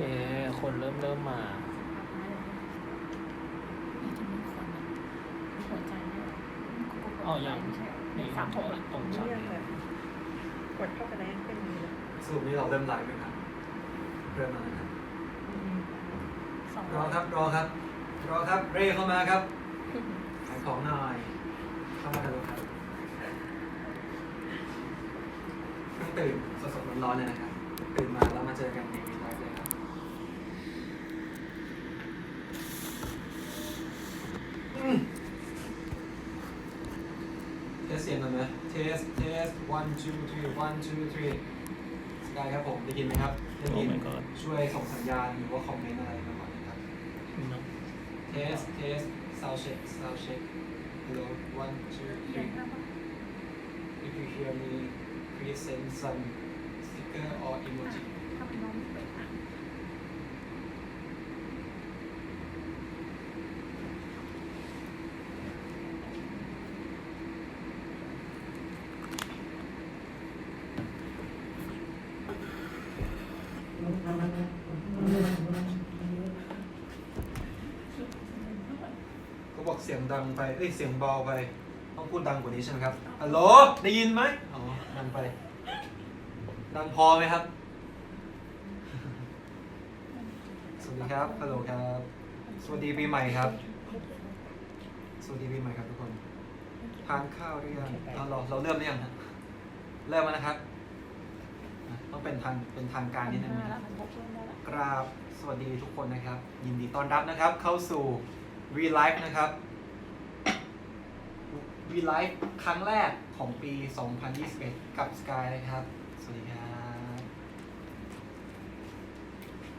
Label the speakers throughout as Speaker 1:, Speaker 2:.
Speaker 1: เค คนเริ่มเริ่มมา อ๋อยัง
Speaker 2: ในสามหก
Speaker 1: ตรง
Speaker 2: เรี
Speaker 1: ชั้น
Speaker 2: ยกดเข้าไปแล้วเป็นมีแบบ
Speaker 3: สรุปนี้เราเริ่มไลฟ์ไหมครับ เริ่มแล้วนะครับรอครับ รอครับ รอครับ เร่เข้ามาครับ ขายของหน่อย เข้ามากันเลยครับเพิ่งตื่นสดๆร้อนๆเลยนะครับ ตื่นมาแล้วมาเจอกันในวีไลฟ์เลยครับอืมเทสเสียงกันไหมเทส เทส one two three one two three สกายครับผม ได้ยินไหมครับได้ยิน
Speaker 1: Oh my god
Speaker 3: ช่วยส่งสัญญาณหรือว่าคอมเมนต์อะไรมาก่อนนะครับ Test, test, sound check, sound check. Hello, one, two, three. If you hear me, please send some sticker or emoji.
Speaker 2: ถ้าเป็นน้องเปิดอะ
Speaker 3: เขาบอกเสียงดังไป เอ้ย เสียงเบาไป ต้องพูดดังกว่านี้ใช่ไหมครับ ฮัลโหล ได้ยินไหมอ๋อ ดังไป ดังพอไหมครับ สวัสดีครับ ฮัลโหลครับ สวัสดีปีใหม่ครับ สวัสดีปีใหม่ครับทุกคน ทานข้าวหรือยังเราเราเราเริ่มหรือยังฮะเริ่มแล้วนะครับ ต้องเป็นทางเป็นทางการนิดนึงนะครับ
Speaker 2: กเพื่อนได้ละ
Speaker 3: กราบสวัสดีทุกคนนะครับ ยินดีต้อนรับนะครับ เข้าสู่ V Live นะครับ วีไลฟ์ครั้งแรกของปี 2021 กับสกายนะครับ สวัสดีครับ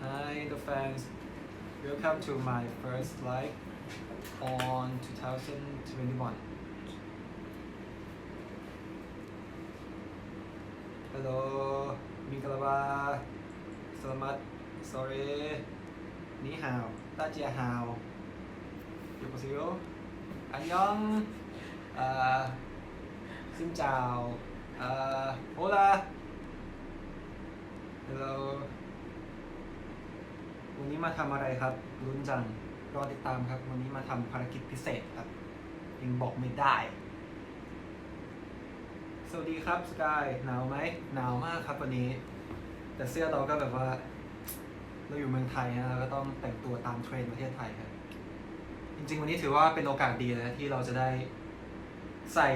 Speaker 3: Hi the fans welcome to my first live on 2021 Hello มิงกลาบาสลามัตสอรีนิฮาวตาเจียฮาวยูปกซิโออันยอง sore. Ni hao. Ta chia hao. Yokosuyo. Annyeong. Uh, xin chào. Uh, hola. Hello. วันนี้มาทำอะไรครับลุ้นจังรอติดตามครับ วันนี้มาทำภารกิจพิเศษครับยังบอกไม่ได้ สวัสดีครับสกายหนาวไหมหนาวมากครับวันนี้ แต่เสื้อเราก็แบบว่า เราอยู่เมืองไทยนะเราก็ต้องแต่งตัวตามเทรนด์ประเทศไทยครับ จริง ๆ วันนี้ถือว่าเป็นโอกาสดีเลยนะที่เราจะได้ ใส่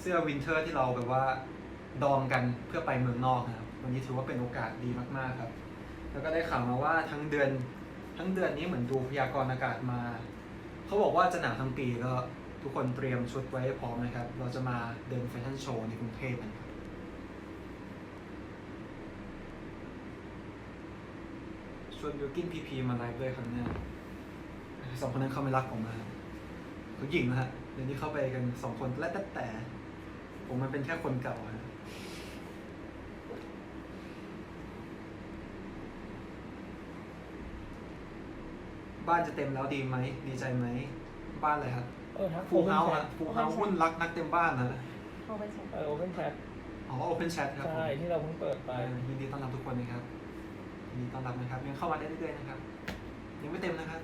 Speaker 3: เสื้อวินเทอร์ที่เราแบบว่าดองกันเพื่อไปเมืองนอกนะครับ วันนี้ถือว่าเป็นโอกาสดีมากๆครับ แล้วก็ได้ข่าวมาว่าทั้งเดือนทั้งเดือนนี้เหมือนดูพยากรณ์อากาศมา เขาบอกว่าจะหนาวทั้งปีก็ทุกคนเตรียมชุดไว้พร้อมนะครับ เราจะมาเดินแฟชั่นโชว์ในกรุงเทพกันครับชวนบิวกินพีพีมาไลฟ์ด้วยครั้งหน้าสองคนนั้นเขาไม่รักผมนะเขาหญิงนะฮะ เดี๋ยวนี้เข้าไปกันสองคนและแต่แต่ ผมมันเป็นแค่คนเก่าฮะบ้านจะเต็มแล้วดีไหม ดีใจไหม บ้านอะไรครับ
Speaker 1: เออทัก
Speaker 3: ฟูเฮาส์อะฟูเฮาส์หุ้นรักนักเต็มบ้านนะ
Speaker 2: โทรไปเช็ค
Speaker 1: เออโอเพนแชท
Speaker 3: อ๋อ Open Chat ครับผม
Speaker 1: ใช่ที่เราเพิ่งเปิดไป
Speaker 3: ไป ยินดีต้อนรับทุกคนนะครับยินดีต้อนรับนะครับยังเข้ามาได้เรื่อยๆนะครับ ยังไม่เต็มนะครับ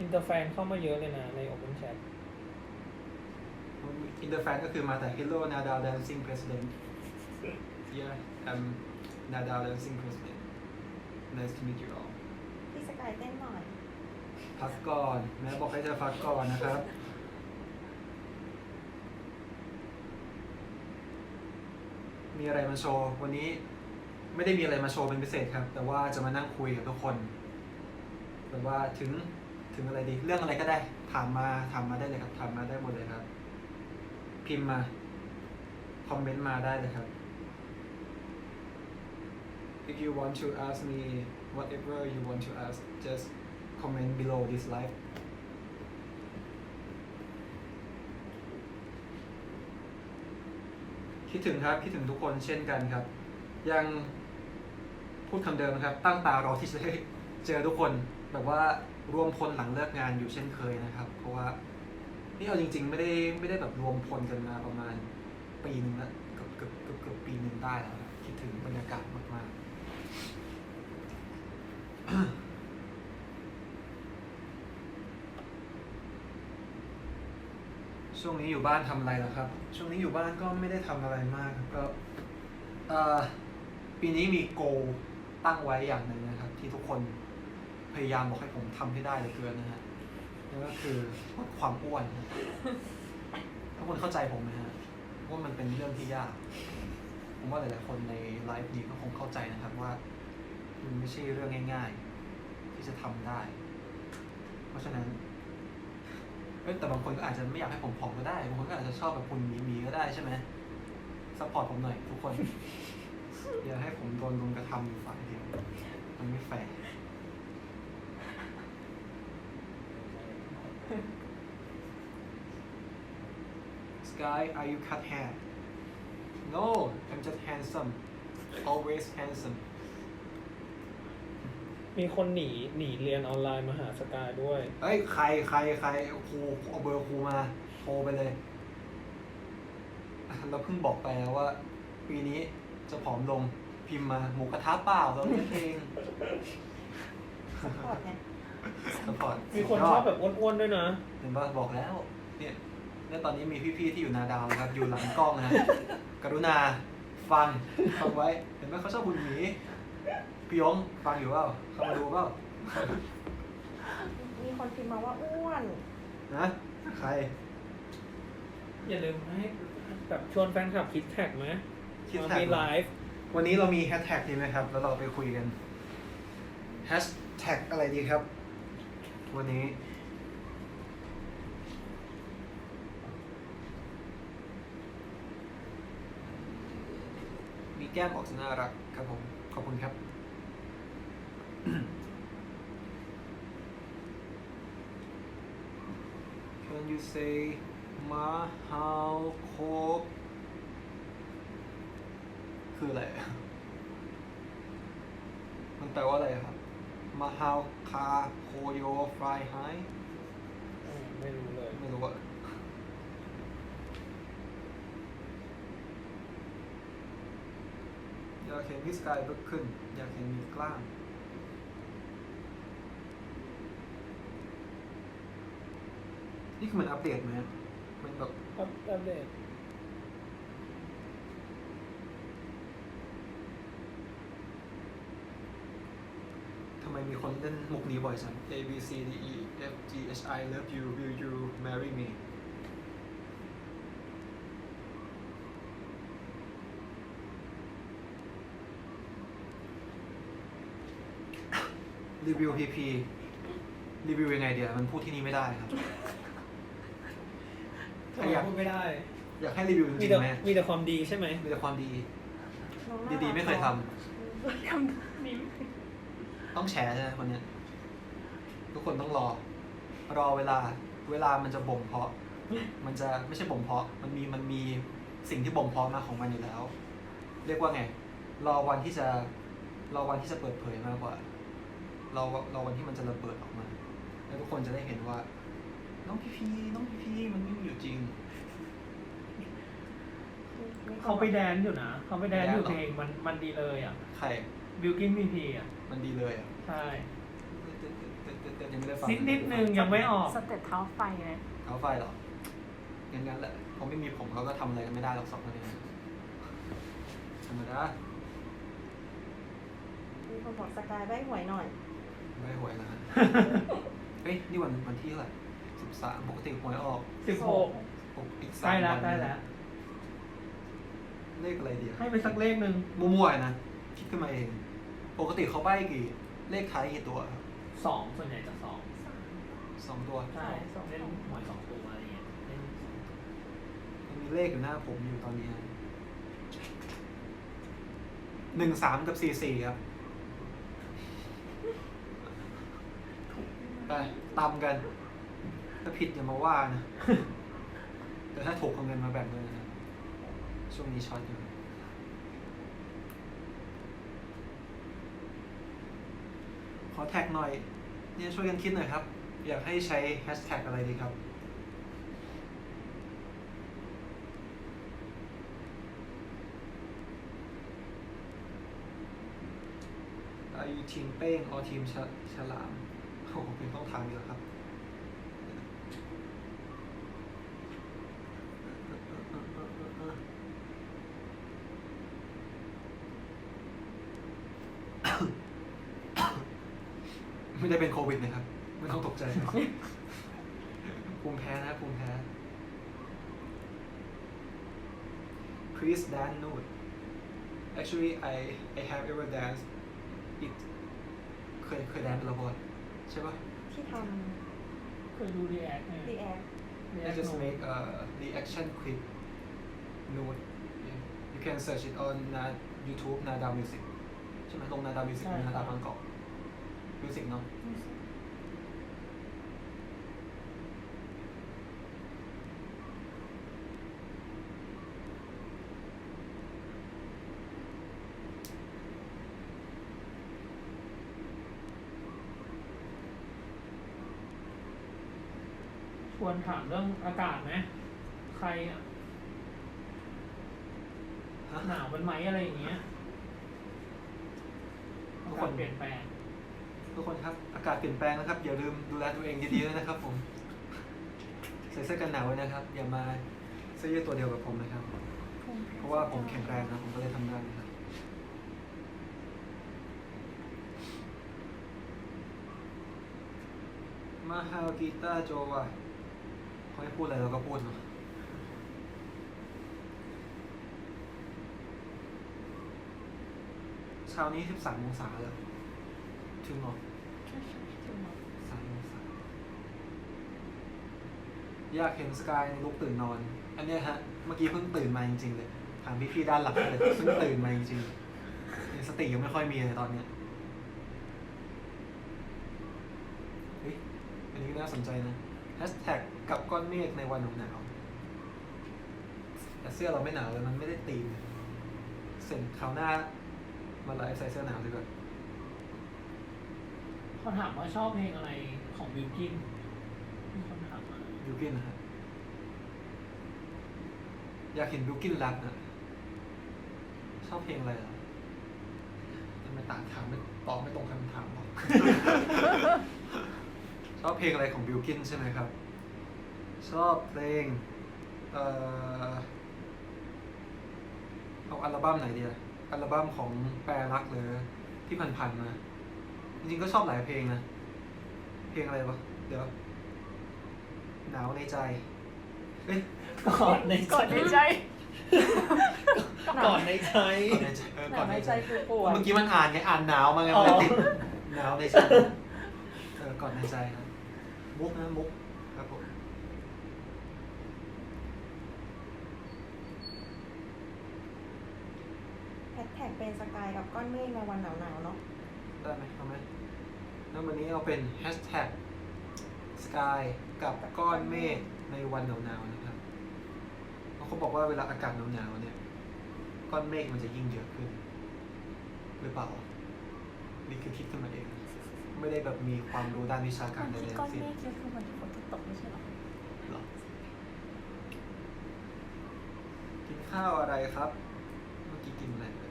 Speaker 1: อินเตอร์แฟนเข้ามาเยอะเลยนะในโอเพนแชท
Speaker 3: อินเตอร์แฟนก็คือมาแต่ Hello Nadal Dancing President Yeah I'm Nadal Dancing President Nice to meet you all
Speaker 2: พี่สกายเต้นหน่อย
Speaker 3: พักก่อนแม่บอกให้เธอพักก่อนนะครับ มีอะไรมาโชว์ วันนี้ไม่ได้มีอะไรมาโชว์เป็นพิเศษครับ แต่ว่าจะมานั่งคุยกับทุกคนแบบว่าถึง ถึงอะไรดี เรื่องอะไรก็ได้ ถามมาถามมาได้เลยครับ ถามมาได้หมดเลยครับ พิมพ์มา คอมเมนต์มาได้เลยครับ If you want to ask me whatever you want to ask just comment below this live คิดถึงครับ คิดถึงทุกคนเช่นกันครับ ยังพูดคำเดิมนะครับ ตั้งตารอที่จะได้เจอทุกคน แบบว่ารวมพลหลังเลิกงานอยู่เช่นเคยนะครับ เพราะว่านี่เอาจริง ๆ ไม่ได้ไม่ได้แบบรวมพลกันมาประมาณปีหนึ่งล้วเกือบเกือบเกือบเกือบปีหนึ่งได้แล้วคิดถึงบรรยากาศมากๆช่วงนี้อยู่บ้านทำอะไรล่ะครับ ช่วงนี้อยู่บ้านก็ไม่ได้ทำอะไรมากครับก็ปีนี้มีโกตั้งไว้อย่างหนึ่งนะครับ ที่ทุกคน พยายามบอกให้ผมทำให้ได้เลือเกินนะฮะนั่นก็คือลดความอ้วนทุกคนเข้าใจผมไหมฮะว่ามันเป็นเรื่องที่ยาก ผมว่าหลายๆคนในไลฟ์นี้ก็คงเข้าใจนะครับว่ามันไม่ใช่เรื่องง่าย ๆ ที่จะทำได้ เพราะฉะนั้นแต่บางคนก็อาจจะไม่อยากให้ผมผอมก็ได้บางคนก็อาจจะชอบแบบคุณมีมีก็ได้ใช่ไหมซัพพอร์ตผมหน่อยทุกคนอย่าให้ผมโดนรุมกระทำอยู่ฝ่ายเดียว มันไม่แฟร์ Sky are you cut hair No I'm just handsome always handsome
Speaker 1: มีคนหนีหนีเรียนออนไลน์มาหาสกายด้วย
Speaker 3: เอ้ยใครใครใครครูเอาเบอร์ครูมาโทรไปเลย เราเพิ่งบอกไปแล้วว่า ปีนี้จะผอมลงพิมพ์มาหมูกระทะเปล่าเราเล่นเอง
Speaker 2: สปอร์ตไง
Speaker 3: สปอร์ต
Speaker 1: มีคนชอบแบบอ้วนๆด้วยนะ
Speaker 3: เห็นป่ะบอกแล้ว เนี่ย เนี่ยตอนนี้มีพี่ๆที่อยู่นาดาวนะครับ อยู่หลังกล้องนะกรุณาฟังฟังไว้ เห็นไหมเขาชอบบุญหมีพี่ยงฟังอยู่เปล่าเข้ามาดูเปล่า
Speaker 2: มีคนพิมพ์มาว่าอ้วน
Speaker 3: นะใคร
Speaker 1: อย่าลืมให้แบบชวนแฟนคลับคิดแท็กไหม
Speaker 3: คิด
Speaker 1: มัน
Speaker 3: แท็ก
Speaker 1: มีไลฟ์
Speaker 3: วันนี้เรามีแฮชแท็กดีไหมครับ แล้วเราไปคุยกันแฮชแท็กอะไรดีครับ วันนี้ แก้มออกจะน่ารักครับผม ขอบคุณครับ Can you say มาฮาวโคบคืออะไร มันแปลว่าอะไรครับ มาฮาวคาโคโยฟรายไฮ
Speaker 1: อืมไม่รู้เลย
Speaker 3: ไม่รู้อะ อยากเห็นพี่สกายลุกขึ้น อยากเห็นมีกล้ามนี่คือมันอัปเดตไหมมันแบบ
Speaker 1: อัปอัปเดต
Speaker 3: ทำไมมีคนเล่นมุกนี้บ่อยจัง A B C D E F G H I love you will you marry me รีวิว PP รีวิวยังไงเดี๋ยวมันพูดที่นี่ไม่ได้ครับ
Speaker 1: ทำไมพูดไม่ได้
Speaker 3: อยากให้รีวิวจ
Speaker 1: มี
Speaker 3: ริง
Speaker 1: แต่
Speaker 3: ๆไหม
Speaker 1: มีแต่ความดีใช่ไหม
Speaker 3: มีแต่ความดี
Speaker 2: น้องน่ารัก
Speaker 3: ดีๆ ไม่เคยท
Speaker 2: คำนี้ำ
Speaker 3: ต้องแชร์ใช่ไหมคนเนี้ยทุกคนต้องรอ รอเวลา เวลามันจะบ่มเพาะ มันจะไม่ใช่บ่มเพาะ มันมีมันมีสิ่งที่บ่มเพาะมาของมันอยู่แล้ว เรียกว่าไง รอวันที่จะรอวันที่จะเปิดเผยมากกว่า รอรอวันที่มันจะระเบิดออกมา แล้วทุกคนจะได้เห็นว่า น้องพีพีน้องพีพีมันไม่มีอยู่จริง
Speaker 1: เขาไปแดนซ์อยู่นะ เขาไปแดนซ์อยู่
Speaker 3: แดนซ์เหรอ
Speaker 1: เพลงมันมันดีเลยอะ
Speaker 3: ใคร
Speaker 1: บิลกินพีพีอะ
Speaker 3: มันดีเลยอะ
Speaker 1: ใช่
Speaker 3: ยังไม่ได้ฟัง
Speaker 1: นิดนิดนึงยังไม่ออก
Speaker 2: สเต็ปเท้าไฟไง
Speaker 3: เขาไฟเหรองั้นงั้นแหละเขาไม่มีผมเขาก็ทำอะไรกันไม่ได้หรอกสองคนนี้ธรรมดา
Speaker 2: มีคนบอกสกายใบหวยหน่อย
Speaker 3: ไม่หวยนะฮะเฮ้ยนี่วันวันที่เท่าไหร่สิบสามปกติหวยออก
Speaker 1: สิบหก
Speaker 3: ปกอีก
Speaker 1: ใก
Speaker 3: สา
Speaker 1: ล้
Speaker 3: ม
Speaker 1: แล้ว
Speaker 3: วัน
Speaker 1: ใกล้แล้ว
Speaker 3: เลขอะไรดีอะ
Speaker 1: ให้ไปสักเลขหนึ่ง
Speaker 3: มั่วๆนะคิดขึ้นมาเอง ปกติเขาใบ้กี่เลขท้ายกี่ตัวครับ
Speaker 1: สองส่วนใหญ่จะสอง
Speaker 3: สองตัว
Speaker 1: ใช่เล่นหวยสองตัวอะไรเงี้ยเล่น
Speaker 3: มันมีเลขอยู่หน้าผมอยู่ตอนนี้นะหนึ่งสามกับสี่สี่ครับ ไปตามกัน ถ้าผิดอย่ามาว่านะ แต่ถ้าถูกเอาเงินมาแบ่งเลยนะช่วงนี้ช็อตอยู่ขอแท็กหน่อย เนี่ยช่วยกันคิดหน่อยครับ อยากให้ใช้แฮชแท็กอะไรดีครับ Are Are you ทีมเป้ง or ทีมฉลาม โอ้เป็นต้องถามอีกแล้วครับไม่ได้เป็นโควิดนะครับ ไม่ต้องตกใจภูมิแพ้นะภูมิแพ้ Please dance nude Actually I I have ever danced it เคยเคยแดนเป็นละบอ ใช่ปะ
Speaker 2: ที่ท
Speaker 1: เคยดูรีแอคเนี่ยำ
Speaker 2: รีแอค
Speaker 3: I just make a reaction clip nude Yeah. you can search it on Na YouTube Nada Music ใช่ไหมลง Nada Music
Speaker 1: ใช่
Speaker 3: นา
Speaker 1: ครั
Speaker 3: ดา
Speaker 1: บ
Speaker 3: บางกอก Music เนาะ
Speaker 1: ช วนถามเรื่องอากาศไหมใครอะ
Speaker 3: ฮะ
Speaker 1: หนาวเป็นไหมอะไรอย่างเงี้ย
Speaker 3: ทุ
Speaker 1: ก
Speaker 3: ค
Speaker 1: นเปลี่ยนแปลง
Speaker 3: ทุกคนครับ อากาศเปลี่ยนแปลงนะครับ อย่าลืมดูแลตัวเองดีๆด้วยนะครับ ผม ใส่เสื้อกันหนาวไว้นะครับ อย่ามาเสื้อยืดตัวเดียวกับผมนะครับ เพราะว่าผมแข็งแรงนะผมก็เลยทำได้นะครับมาฮาวกีตาโจวะ เขาให้พูดอะไรเราก็พูดเนาะเช้านี้13องศาแล้วถึงหรอสามองศาอยากเห็นสกายในลุกตื่นนอน อันเนี้ยฮะ เมื่อกี้เพิ่งตื่นมาจริงๆเลยถามพี่ๆด้านหลังเลยเพิ่งตื่นมาจริงๆยังสติยังไม่ค่อยมีเลยตอนเนี้ยเฮ้ยอันนี้น่าสนใจนะแฮชแท็ก กับก้อนเมฆในวันหนาวๆแต่เสื้อเราไม่หนาวเลยมันไม่ได้ตีมเสร็จคราวหน้ามาไลฟ์ใส่เสื้อหนาวดีกว่า
Speaker 1: เขาถามว่าชอบเพลงอะไรของบิวกินมีคนถามมา
Speaker 3: บิวกินนะฮะอยากเห็นบิวกินแรปนะชอบเพลงอะไรเหรอทำไมต่างถามไม่ตอบไม่ตรงคำถามหรอชอบเพลงอะไรของบิวกินใช่ไหมครับ ชอบเพลง เอ่อ เอาอัลบั้มไหนดีอะอัลบั้มของแปรรักหรือที่ผ่านๆมา จริงๆก็ชอบหลายเพลงนะ เพลงอะไรวะ เดี๋ยว หนาวในใจ เอ้ย
Speaker 1: ก่อนใน
Speaker 2: กดในใจ
Speaker 1: ก่อนในใจ
Speaker 3: ก่อนในใจเออ
Speaker 2: ห
Speaker 3: ก่
Speaker 2: นา
Speaker 3: อน
Speaker 2: วใน
Speaker 3: ใน
Speaker 2: ใจ
Speaker 3: ใจ
Speaker 2: คือปวด
Speaker 3: เมื่อกี้มันอ่านไงอ่านหนาวมาไง
Speaker 1: อ๋อ
Speaker 3: มันเลยติดหนาวในใจเออก่อนในใจครับมุกนะมุกครับผม
Speaker 2: แฮชแท็กเป็นส กายกับก้อนเมฆในวันหนาวๆเนาะ
Speaker 3: ได้ไหมเอาไหมแล้ววันนี้เอาเป็นแฮชแท็กสกายกับก้อนเมฆในวันหนาวๆนะครับเพราะเขาบอกว่าเวลาอากาศหนาวๆเนี่ย ก้อนเมฆมันจะยิ่งเยอะขึ้น หรือเปล่า นี่คือคิดขึ้นมาเอง ไม่ได้แบบมีความรู้ด้านวิชาการใด
Speaker 2: ที่
Speaker 3: ๆ
Speaker 2: ก้อ
Speaker 3: ทั้
Speaker 2: น
Speaker 3: งสิ้น
Speaker 2: เมฆเนี่ยคือมันฝนตกไม่ใช่หรอ
Speaker 3: หรอ กินข้าวอะไรครับ เมื่อกี้กินอะไรไป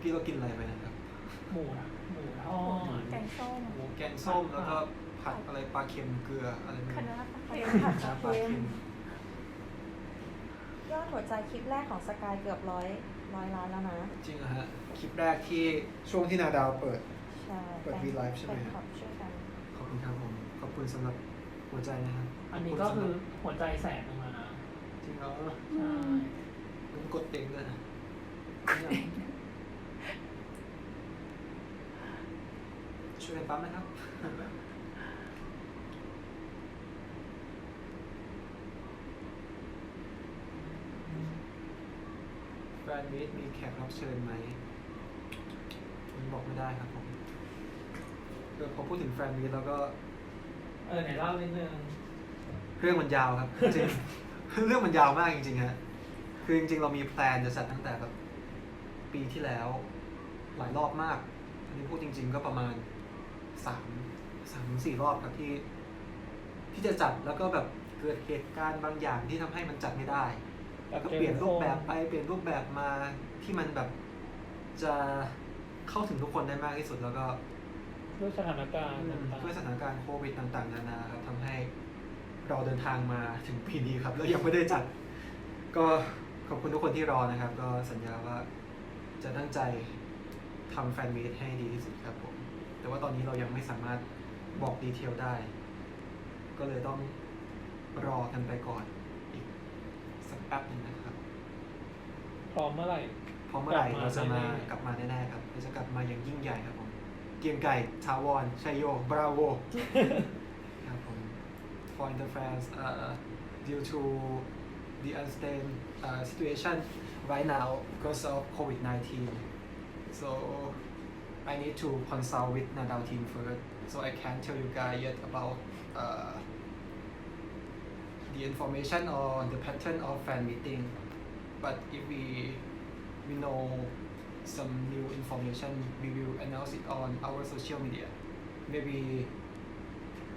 Speaker 3: เมื่อกี้เรากินอะไรไปนะครับ
Speaker 1: หมูนะหมูทอด
Speaker 2: แกงส้ม
Speaker 3: หมูแกงส้มแล้วก็ผัดอะไรปลาเค็มเกลืออะไรไม่
Speaker 2: ค
Speaker 3: รู้
Speaker 2: ณะเค็มผัด
Speaker 3: น้ำป
Speaker 2: เค็
Speaker 3: ลาเค็
Speaker 2: ม
Speaker 3: ม
Speaker 2: ยอดหัวใจคลิปแรกของสกายเกือบร้อยร้อยล้านแล้วนะ
Speaker 3: จริงเหรอฮะคลิปแรกที่ช่วงที่นาดาวเปิด
Speaker 2: ใช่
Speaker 3: เปิด V Live ใช่ไหม
Speaker 2: แฟนคลับช่วยกัน
Speaker 3: ขอบคุณครับผมขอบคุณสำหรับหัวใจนะครับ
Speaker 1: อันนี้ก็คือหัวใจแสกลงมานะ
Speaker 3: จริงเหรอ
Speaker 1: ใช่
Speaker 3: มันกดเต็งเลยนะ ช่วยกันปั๊มนะครับ แฟนมิตมีแขกรับเชิญไหมมันบอกไม่ได้ครับผมเออพอพูดถึงแฟนมิตแล้วก็
Speaker 1: เออไหนเล่านิดนึง
Speaker 3: เรื่องมันยาวครับ จริง เรื่องมันยาวมากจริงๆฮะคือจริงๆ เรามีแพลนจะจัดตั้งแต่แบบปีที่แล้วหลายรอบมาก อันนี้พูดจริง ๆ ก็ประมาณ สามสามถึงสี่รอบครับที่ ที่จะจัดแล้วก็แบบเกิดเหตุการณ์บางอย่างที่ทำให้มันจัดไม่ได้ แล้วก็เปลี่ยนรูปแบบไปเปลี่ยนรูปแบบมาที่มันแบบจะเข้าถึงทุกคนได้มากที่สุดแล้วก็
Speaker 1: ด้วยสถานการณ์
Speaker 3: ด้วยสถานการณ์โควิดต่าง ๆ นานาครับทำให้เราเดินทางมาถึงปีนี้ครับ แล้วยังไม่ได้จัด ก็ขอบคุณทุกคนที่รอนะครับ ก็สัญญาว่าจะตั้งใจทำแฟนมีตให้ดีที่สุดครับผม แต่ว่าตอนนี้เรายังไม่สามารถบอกดีเทลได้ ก็เลยต้องรอกันไปก่อนอีกสักแป๊บหนึงนะครับ
Speaker 1: ๆพร้อมเมื่อไหร่
Speaker 3: เพราะเมื่อไหร่
Speaker 1: กลับมา
Speaker 3: เราจะมา
Speaker 1: แน่ๆ
Speaker 3: กลับมาแน่ๆครับเราจะกลับมาอย่างยิ่งใหญ่ครับผม เกียงไก่ทาวอนชัยโย บราโว ครับผม for the fans uh, due to the unstable uh, situation right now because of COVID-19 so I need to consult with Nadal team first so I can't tell you guys yet about uh, the information or the pattern of fan meeting but if we we know some new information we will announce it on our social media maybe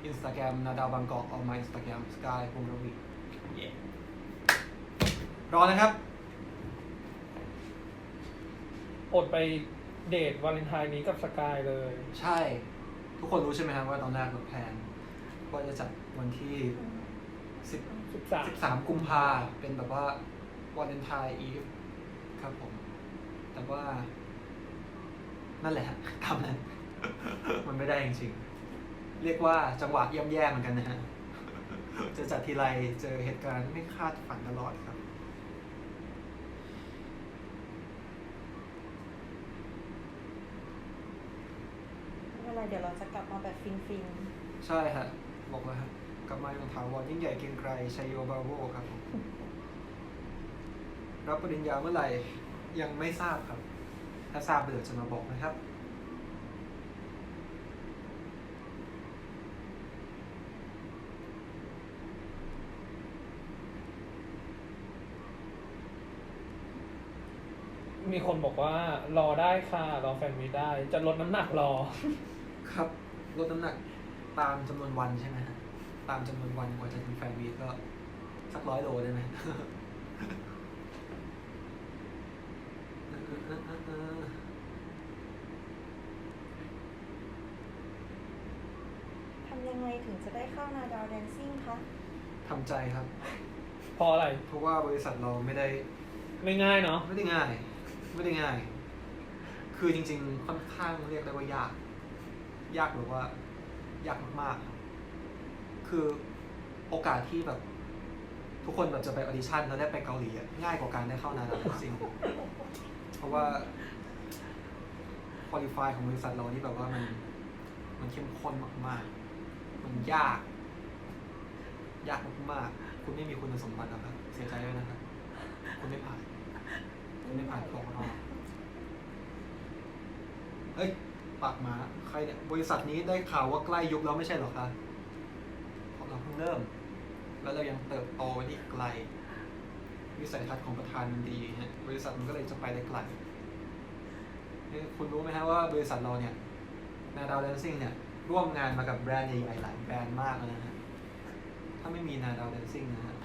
Speaker 3: Instagram Nadal Bangkok or my Instagram Sky พงรวี yeah รอนะครับ
Speaker 1: อดไป เดทวาเลนไทน์นี้กับสกายเลย
Speaker 3: ใช่ ทุกคนรู้ใช่ไหมครับว่าตอนแรกเราแพลนว่าจะจัดวันที่10
Speaker 1: 13
Speaker 3: 13กุมภาเป็นแบบว่าวาเลนไทน์อีฟครับผม แต่ว่า นั่นแหละทำนั้น มันไม่ได้จริงๆ เรียกว่าจังหวะย่ำแย่เหมือนกันนะฮะ จะจัดทีไรเจอเหตุการณ์ไม่คาดฝันตลอดครับ
Speaker 2: ไม่ เป็นไรเดี๋ยวเราจะกลับมาแบบฟินฟิน
Speaker 3: ใช่ฮะบอกแล้วครับกลับมาอย่างถาวรยิ่งใหญ่เกรียงไกรชัยโยบาโวครับผมรับปริญญาเมื่อไหร่ยังไม่ทราบครับ ถ้าทราบเดี๋ยวจะมาบอกนะครับ
Speaker 1: มีคนบอกว่ารอได้ค่ะ รอแฟนมีตได้ จะลดน้ำหนักรอ
Speaker 3: ครับ ลดน้ำหนักตามจำนวนวันใช่ไหมฮะตามจำนวนวันกว่าจะถึงแฟนวีคก็สักร้อยโลได้ไหม
Speaker 2: ๆทำยังไงถึงจะได้เข้านาดาวแดนซิ่งคะ
Speaker 3: ทำใจครับ
Speaker 1: เพราะอะไร
Speaker 3: เพราะว่าบริษัทเราไม่ได้
Speaker 1: ไม่ง่ายเนาะ
Speaker 3: ไม่ได้ง่าย ไม่ได้ง่าย คือจริง ๆ ค่อนข้างเรียกได้ว่ายาก ยากแบบว่ายากมากๆ คือโอกาสที่แบบ ทุกคนแบบจะไปออดิชั่นแล้วได้ไปเกาหลีอะง่ายกว่าการได้เข้านาดาจริงเพราะว่าคุริฟายของบริษัทเรานี่แบบว่ามันมันเข้มข้นมากๆ มันยาก ยากมากๆ คุณไม่มีคุณสมบัติหรอกครับ เสียใจด้วยนะครับ คุณไม่ผ่าน คุณไม่ผ่านตกรอบเฮ้ย ปากหมาใครเนี่ยบริษัทนี้ได้ข่าวว่าใกล้ยุบแล้วไม่ใช่เหรอคะเพราะเราเพิ่งเริ่ม แล้วเรายังเติบโตไปได้อีกไกล วิสัยทัศน์ของประธานมันดีฮะบริษัทมันก็เลยจะไปได้ไกลเฮ้ยคุณรู้ไหมฮะว่าบริษัทเราเนี่ยนาดาวแดนซิ่งเนี่ยร่วมงานมากับแบรนด์ใหญ่ๆหลายแบรนด์มากเลยนะฮะถ้าไม่มีนาดาวแดนซิ่งนะฮะ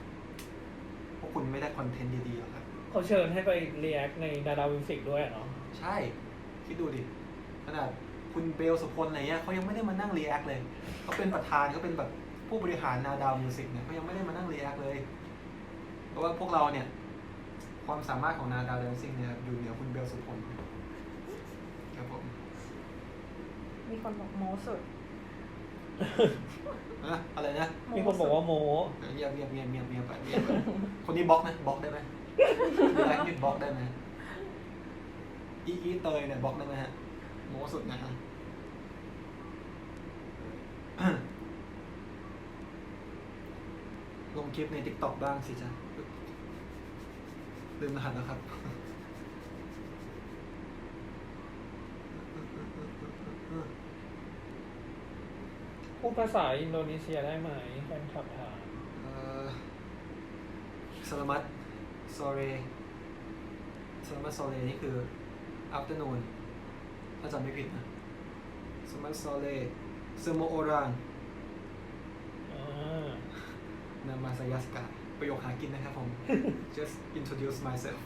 Speaker 3: พวกคุณไม่ได้คอนเทนต์ดีๆหรอกครับ
Speaker 1: เขาเชิญให้ไปเรียกในดาราวิวสิกด้วยอะเนาะ
Speaker 3: ใช่ คิดดูดิ ขนาด คุณเบลสุพลอะไรเงี้ยเขายังไม่ได้มานั่งรีแอคเลยเขาเป็นประธานเขาเป็นแบบผู้บริหารนาดาวมิวสิกเนี่ยเขายังไม่ได้มานั่งรีแอคเลยเพราะว่าพวกเราเนี่ย ความสามารถของนาดาวแดนซิ่งเนี่ยอยู่เหนือคุณเบลสุพลครับผม
Speaker 2: มีคนบอกโมสุด
Speaker 3: อะอะไรนะ
Speaker 1: มีคนบอกว่าโม
Speaker 3: เงียบเงียบเงียบเงียบเงียบไปเงียบไปคนนี้บล็อกนะบล็อกได้ไหมมีอะไรที่บล็อกได้ไหมอีอีเตยเนี่ยบล็อกได้ไหมฮะ โมสุดนะฮะลงคลิปใน t ิ k t o k บ้างสิจ๊ะลืมรหัสแล้วครับ
Speaker 1: พูดภาษาอินโดนีเซียได้ไหมแฟนคลับถาม
Speaker 3: เอ่อสลามัตโซเรสลามัตโซเรนี่คือ afternoon ถ้าจำไม่ผิดนะสลามัตโซเรเซโมโอรัง
Speaker 1: อ่า
Speaker 3: นามาซายาสกาประโยคหากินนะครับผม just introduce myself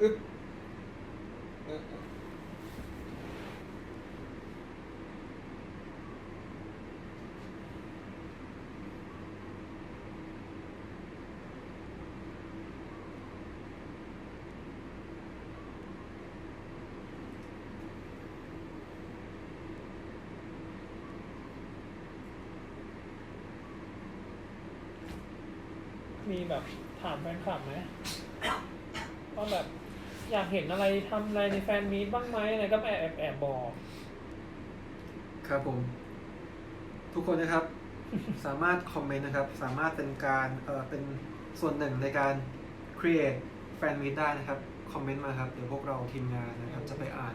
Speaker 3: อึ๊บเออ
Speaker 1: ๆมีแบบถาม แฟนคลับไหมว่าแบบ อยากเห็นอะไรทำอะไรในแฟนมีตบ้างไหมอะไรก็แอบแอบแอบบอก
Speaker 3: ครับผม ทุกคนนะครับ สามารถคอมเมนต์นะครับ สามารถเป็นการเอ่อเป็นส่วนหนึ่งในการ create แฟนมีตได้นะครับ คอมเมนต์มาครับ เดี๋ยวพวกเราทีมงานนะครับ จะไปอ่าน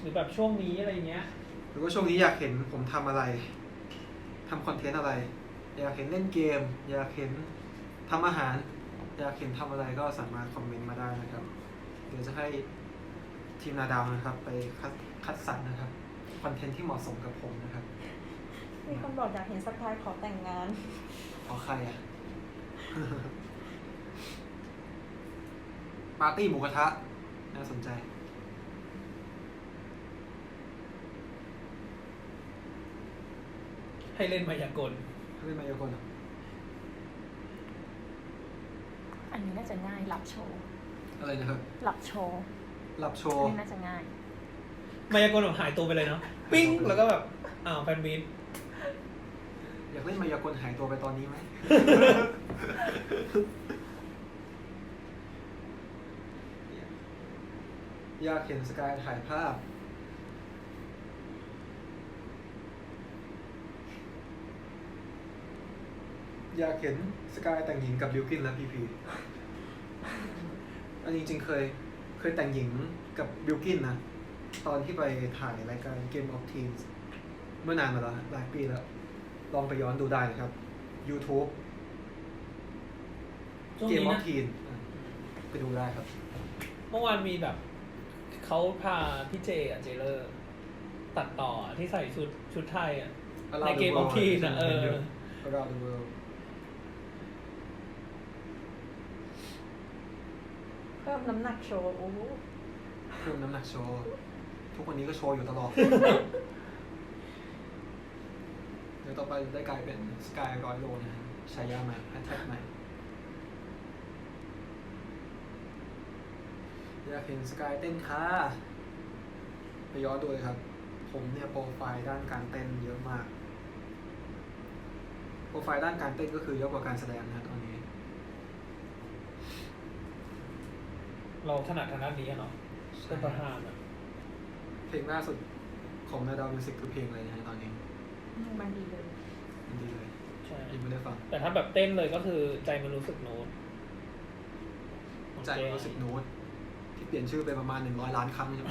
Speaker 1: หรือแบบช่วงนี้อะไรเงี้ย
Speaker 3: หรือว่าช่วงนี้อยากเห็นผมทำอะไรทำคอนเทนต์อะไร อยากเห็นเล่นเกม อยากเห็นทำอาหาร อยากเห็นทำอะไรก็สามารถคอมเมนต์มาได้นะครับ เดี๋ยวจะให้ทีมนาดาวนะครับ ไปคัดคัดสรรนะครับคอนเทนต์ที่เหมาะสมกับผมนะครับ
Speaker 2: มีคนบอกอยากเห็นสกายขอแต่งงาน
Speaker 3: ขอใครอะ ปาร์ตี้หมูกระทะ น่าสนใจ
Speaker 1: ให้เล่นมายากล
Speaker 3: เล่นมายากลเหรอ
Speaker 4: อั นนี้น่าจะง่ายรับโชว์
Speaker 3: อะไรนะครับ
Speaker 4: รับโชว์
Speaker 3: หลับโช
Speaker 4: อัน
Speaker 3: ว์
Speaker 4: นี้น่าจะง่าย
Speaker 1: มายากลแบบหายตัวไปเลยเนาะปิ้งแล้วก็แบบอ้าวแฟนมีต
Speaker 3: อยากเล่นมายากลหายตัวไปตอนนี้ไหม อยากเห็นสกายถ่ายภาพ อยากเห็นสกายแต่งหญิงกับบิวกินและพีพีอันนี้จริงๆเคยเคยแต่งหญิงกับบิวกินนะ ตอนที่ไปถ่ายรายการ Game of Teens เมื่อนานมาแล้วหลายปีแล้ว ลองไปย้อนดูได้นะครับ YouTube
Speaker 1: ช่วง
Speaker 3: Game
Speaker 1: นี้
Speaker 3: of
Speaker 1: นะ
Speaker 3: Teen อะไปดูได้ครับ
Speaker 1: เมื่อวานมีแบบ เขาพาพี่เจอะเจเลอร์ ตัดต่อที่ใส่ชุดชุดไทยอะ
Speaker 3: Around
Speaker 1: ใน
Speaker 3: the
Speaker 1: Game of
Speaker 3: World
Speaker 1: Teen อะเออ
Speaker 3: Around the World
Speaker 2: เพิ่ มน้ำหนักโชว์โอ้โห
Speaker 3: เพิ่มน้ำหนักโชว์ ทุกวันนี้ก็โชว์อยู่ตลอด เดี๋ยวต่อไปได้กลายเป็นสกายร้อยโลนะฮะฉายาใหม่แฮชแท็กใหม่อยากเห็นสกายเต้นค่ะไปย้อนดูเลยครับ ผมเนี่ยโปรไฟล์ด้านการเต้นเยอะมาก โปรไฟล์ด้านการเต้นก็คือเยอะกว่าการแสดงนะตอนนี้
Speaker 1: เราถนัดทางด้านนี้อะเนาะเป็นประธานอะ
Speaker 3: เพลงล่าสุดของนาดาวมิวสิกคือเพลงอะไรนะฮะตอนนี้
Speaker 2: มันดีเลย
Speaker 3: มันดีเลย
Speaker 1: ใช่
Speaker 3: ยังไม่ได้ฟัง
Speaker 1: แต่ถ้าแบบเต้นเลยก็คือใจมันรู้สึกโน้ต
Speaker 3: ใจรู้สึกโน้ตที่เปลี่ยนชื่อไปประมาณหนึ่งร้อยล้านครั้งใช่ไหม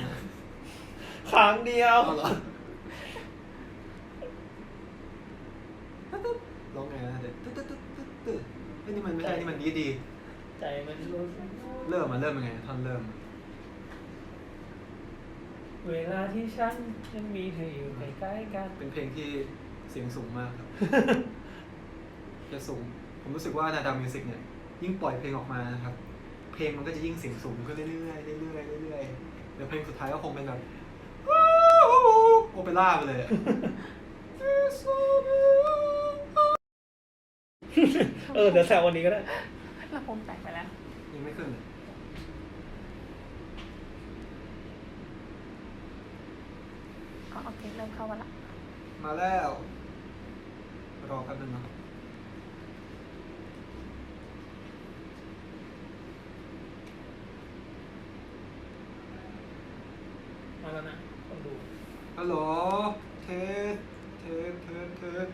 Speaker 1: ครั้งเดียว
Speaker 3: เอาเหรอร้องไงนะเด็ดตึ๊ดตึ๊ดตึ๊ดตึ๊ดตึ๊ดเฮ้ยนี่มันไม่ใช่นี่มันดีดี
Speaker 1: ใจมันรู้สึกโน้ต
Speaker 3: เริ่มมาเริ่มยังไงท่อนเริ่ม
Speaker 1: เวลาที่ฉันยังมีเธออยู่ใกล้ๆกัน
Speaker 3: เป็นเพลงที่เสียงสูงมากครับ จะสูง ผมรู้สึกว่านาดาวมิวสิกเนี่ย ยิ่งปล่อยเพลงออกมานะครับ เพลงมันก็จะยิ่งเสียงสูงขึ้นเรื่อยๆเรื่อยๆเรื่อยๆเดี๋ยวเพลงสุดท้ายก็คงเป็นแบบโอเปร่าไปเลยอะ
Speaker 1: เออเดี๋ยวแซววันนี้ก็ได้
Speaker 4: เราผ มแต่งไปแล้ว
Speaker 3: ยังไม่ขึ้นเลย
Speaker 4: อ๋อโอเค เริ่มเข้ามาละ
Speaker 3: มาแล้ว รอแป๊บนึงเนาะ
Speaker 1: มาแล้วนะต้องดู
Speaker 3: ฮัลโหลเทสเทสเทสเทส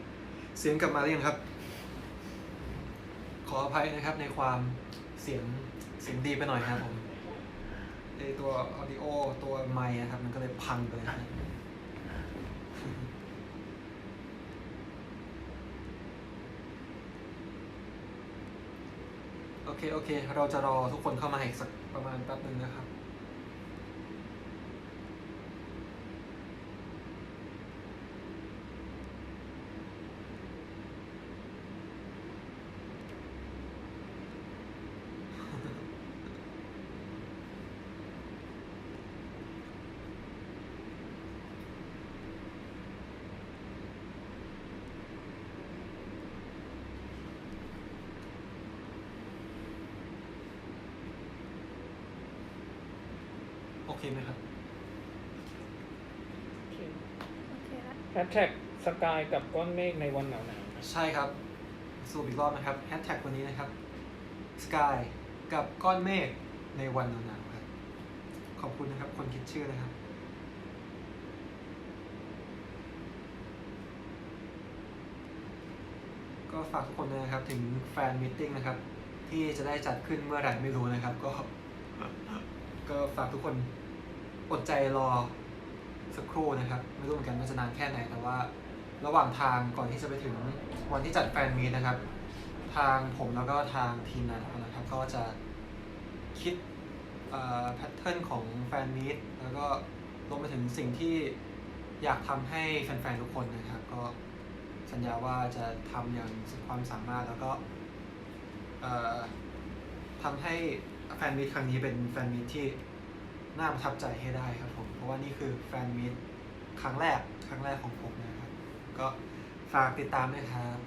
Speaker 3: เสียงกลับมาหรือยังครับข ออภัยนะครับในความเสียงเสียงดีไปหน่อยนะครับผมไอตัวออดิโอตัวไมค์นะครับ มันก็เลยพังไปเลยโอเค โอเค เราจะรอทุกคนเข้ามาอีกสักประมาณแป๊บนึงนะครับ เค ไหมครับ
Speaker 4: โอเคละ
Speaker 1: แฮชแท็กสกายกับก้อนเมฆในวันหนาวหนาว
Speaker 3: ใช่ครับสรุปอีกรอบนะครับแฮชแท็กวันนี้นะครับ Sky กับก้อนเมฆในวันหนาวๆครับ ขอบคุณนะครับ คนคิดชื่อนะครับ ก็ฝากทุกคนด้วยนะครับถึงแฟนมิทติ้งนะครับ ที่จะได้จัดขึ้นเมื่อไหร่ไม่รู้นะครับ ก็ ก็ฝากทุกคน อดใจรอสักครู่นะครับ ไม่รู้เหมือนกันว่าจะนานแค่ไหน แต่ว่าระหว่างทางก่อนที่จะไปถึงวันที่จัดแฟนมีตนะครับ ทางผมแล้วก็ทางทีมงานนะครับ ก็จะคิดแพทเทิร์นของแฟนมีตแล้วก็รวมไปถึงสิ่งที่อยากทำให้แฟนๆทุกคนนะครับ ก็สัญญาว่าจะทำอย่างสุดความสามารถแล้วก็เอ่อทำให้แฟนมีตครั้งนี้เป็นแฟนมีตที่ น่าประทับใจให้ได้ครับผม เพราะว่านี่คือแฟนมิตครั้งแรกครั้งแรกของผมนะครับ ก็ฝากติดตามด้วยครับ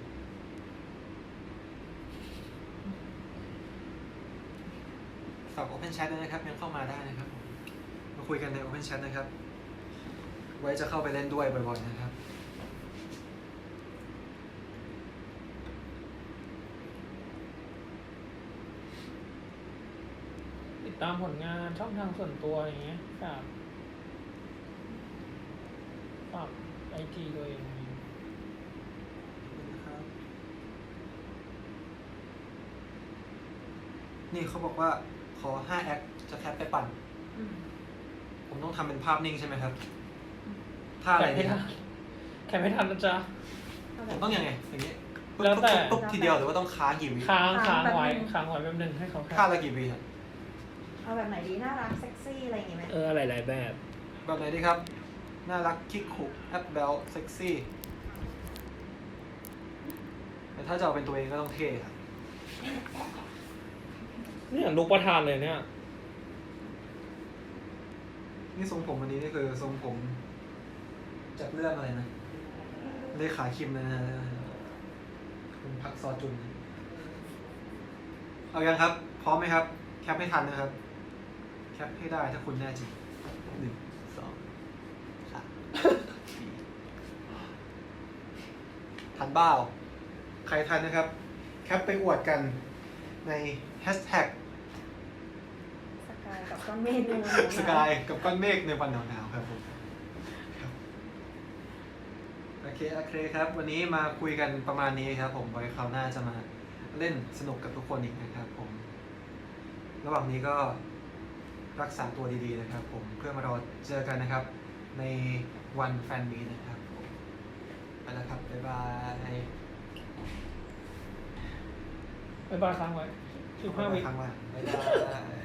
Speaker 3: ฝาก Open Chat ด้วยนะครับยังเข้ามาได้นะครับผมมาคุยกันใน Open Chat นะครับ ไว้จะเข้าไปเล่นด้วยบ่อยๆนะครับ
Speaker 1: ติดตามผลงานช่องทางส่วนตัวอย่างเงี้ยฝากฝากไอจีตัวเอง
Speaker 3: นี่เขาบอกว่าขอ5แอคจะแคปไปปั่น
Speaker 2: อืม
Speaker 3: ผมต้องทำเป็นภาพนิ่งใช่ไหมครับท่าอะไร
Speaker 1: แค่
Speaker 3: ดี
Speaker 1: ไม่
Speaker 3: ค
Speaker 1: ทั
Speaker 3: รับ
Speaker 1: นแค่ไม่ทันนะจ๊ะ
Speaker 2: เอา
Speaker 3: ผ
Speaker 2: แบบ
Speaker 3: มต้องยังไงอย่างนี้ปุ๊บ
Speaker 1: แล้ว
Speaker 3: ปุ๊บ
Speaker 1: แต่
Speaker 3: ปุ๊บปุ๊บทีเดียวหรือว่าต้องค้างกี่วิ
Speaker 1: ค้าง
Speaker 2: ค้า
Speaker 1: ค้างง
Speaker 2: แป๊บ
Speaker 1: ไว้
Speaker 2: นึง
Speaker 1: ค้างไว้แป๊บนึงให้เขาแค่
Speaker 3: ท่าละกี่วิครับ
Speaker 2: เอาแบบไหนดีน่ารักเซ็กซี่อะไรอย่างงี้ไหม
Speaker 1: เออหลายๆแบบ
Speaker 3: แบบไหนดีครับ น่ารักคิกคุแอปเบลเซ็กซี่ แต่ถ้าจะเอาเป็นตัวเองก็ต้องเท่ครับ
Speaker 1: เนี่ยลูกประธานเลยเนี่ย
Speaker 3: นี่ทรงผมวันนี้นี่คือทรงผมจากเรื่องอะไรนะ เลขาคิมนะฮะคุณพักซอจุน เอายังครับ พร้อมไหมครับ แคปให้ทันนะครับแคป ให้ได้ถ้าคุณแน่จริงหนึ่งสองสามสี่ทันบ้าวใครทันนะครับ แคปไปอวดกันในแฮชแท็ก
Speaker 2: สกายกับก้อนเมฆในวันหนาวๆ
Speaker 3: สกายกับก้อนเมฆในวันหนาวๆครับผมครับโอเคโอเคครับ วันนี้มาคุยกันประมาณนี้ครับผมไว้คราวหน้าจะมาเล่นสนุกกับทุกคนอีกนะครับผม ระหว่างนี้ก็ รักษาตัวดีๆนะครับ ผมเพื่อมารอเจอกันนะครับ ในวันแฟนมีตนะครับผมไปแล้วครับบ๊ายบาย
Speaker 1: ไปบายค้างไว้สิบห้าวิ
Speaker 3: ครั้งว่าบ๊ายบาย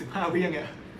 Speaker 3: สิบห้าวิยังไง